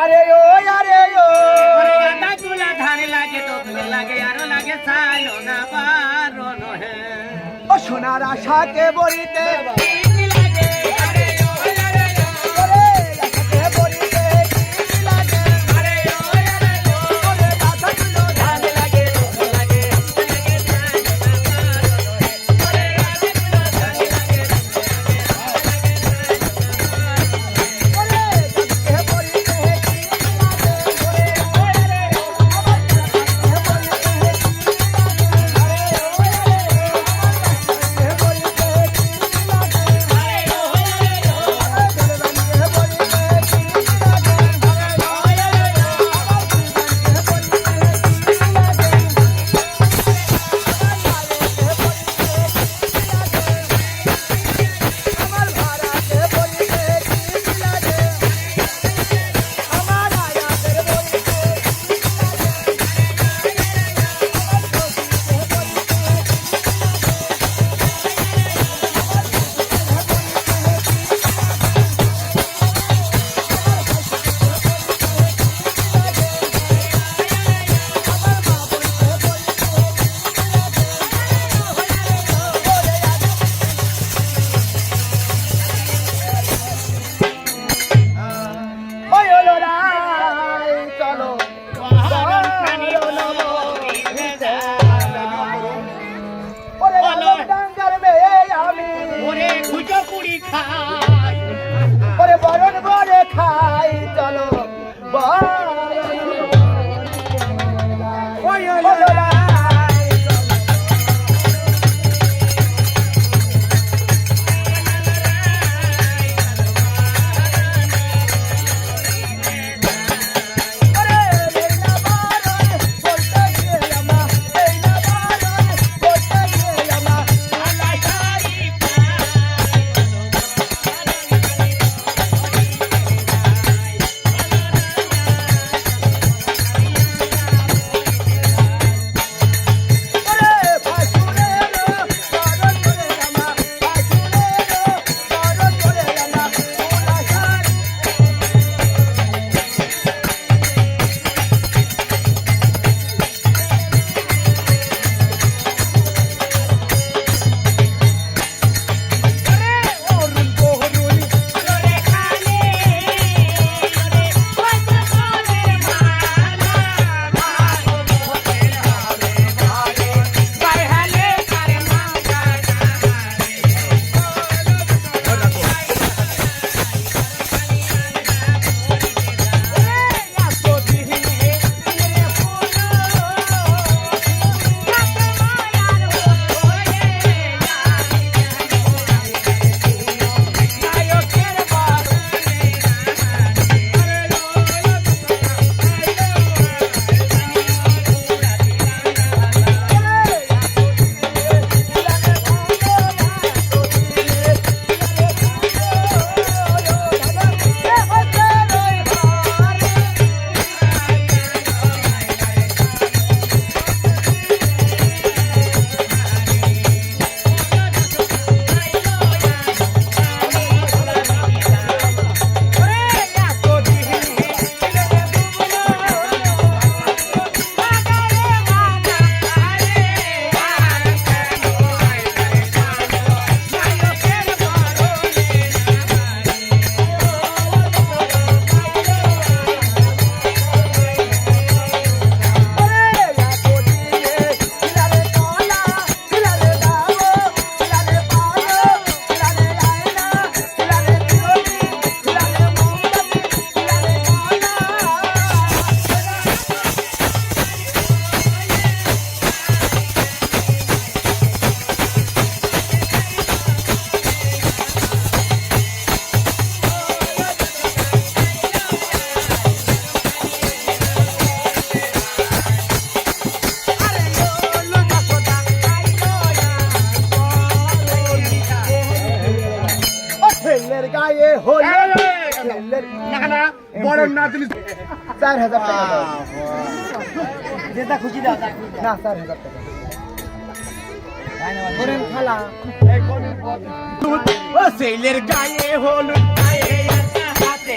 আরে ও আরে ও। গাঁদা গুলা ধারে লাগে দোকলে লাগে আরও লাগে চাইও না পারো নহে। ও সোনার আশাকে বলিতে খাই ওরে বরণ বরে খাই চলো। ছেলের গায়ে চার হাজার টাকা যেটা খুশি দাও না চার হাজার টাকা। ছেলের গায়ে হলুদ গায়ে হাতে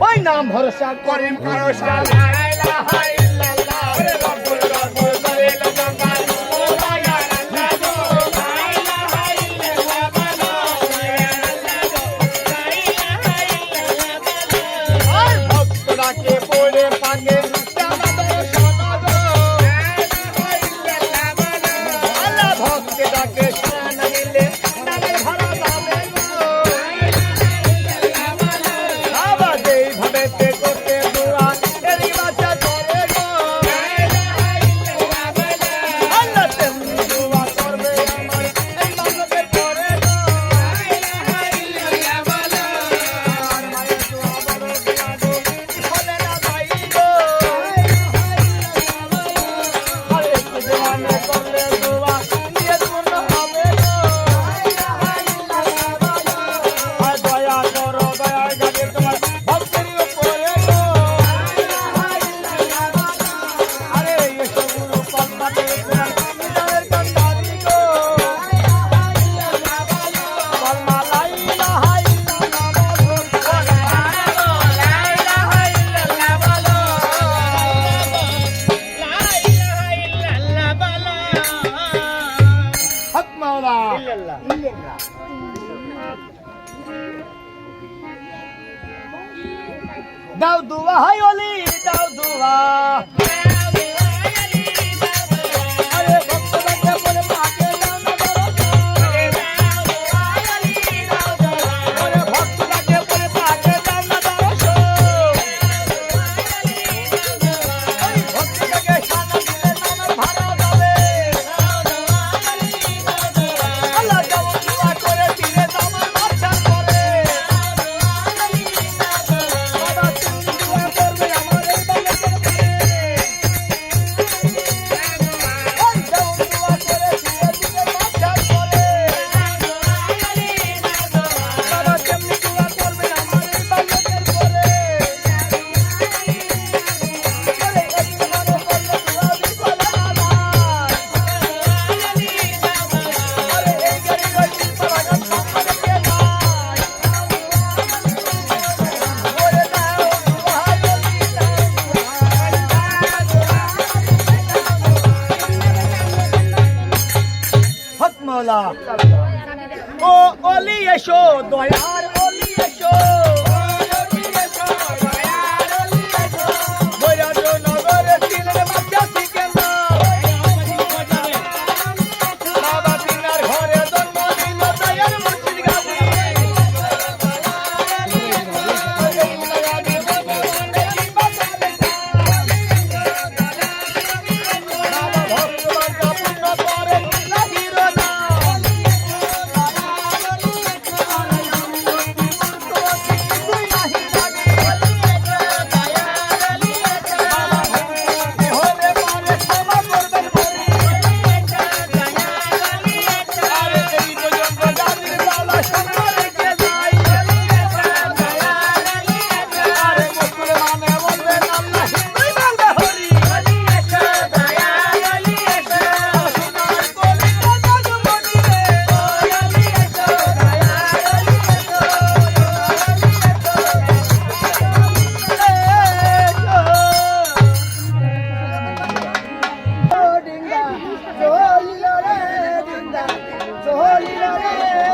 ওই নাম ভরসা করিম ভরসা না দাও দুয়া হয় অলি দাও দুয়া। বলি এসো দয়ার